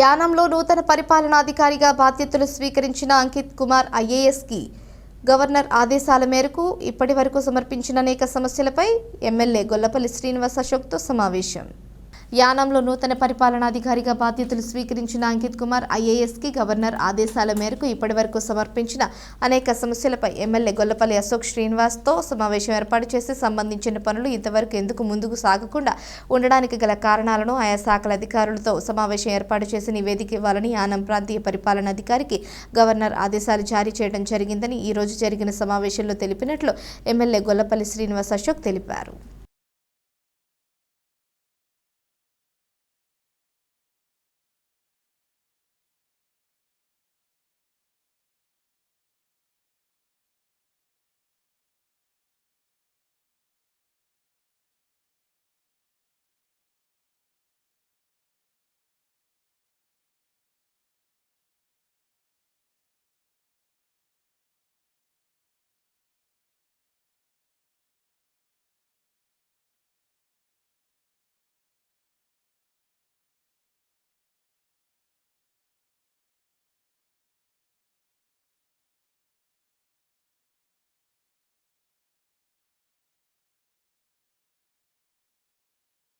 యానంలో నూతన పరిపాలనాధికారిగా బాధ్యతలు స్వీకరించిన అంకిత్ కుమార్ ఐఏఎస్కి గవర్నర్ ఆదేశాల మేరకు ఇప్పటి వరకు సమర్పించిన అనేక సమస్యలపై ఎమ్మెల్యే గొల్లపల్లి శ్రీనివాస్ అశోక్తో సమావేశం. యానంలో నూతన పరిపాలనాధికారిగా బాధ్యతలు స్వీకరించిన అంకిత్ కుమార్ ఐఏఎస్కి గవర్నర్ ఆదేశాల మేరకు ఇప్పటివరకు సమర్పించిన అనేక సమస్యలపై ఎమ్మెల్యే గొల్లపల్లి అశోక్ శ్రీనివాస్తో సమావేశం ఏర్పాటు చేసి సంబంధించిన పనులు ఇంతవరకు ఎందుకు ముందుకు సాగకుండా ఉండడానికి గల కారణాలను ఆయా శాఖల అధికారులతో సమావేశం ఏర్పాటు చేసి నివేదిక ఇవ్వాలని యానం ప్రాంతీయ పరిపాలనాధికారికి గవర్నర్ ఆదేశాలు జారీ చేయడం జరిగిందని ఈ రోజు జరిగిన సమావేశంలో తెలిపినట్లు ఎమ్మెల్యే గొల్లపల్లి శ్రీనివాస్ అశోక్ తెలిపారు.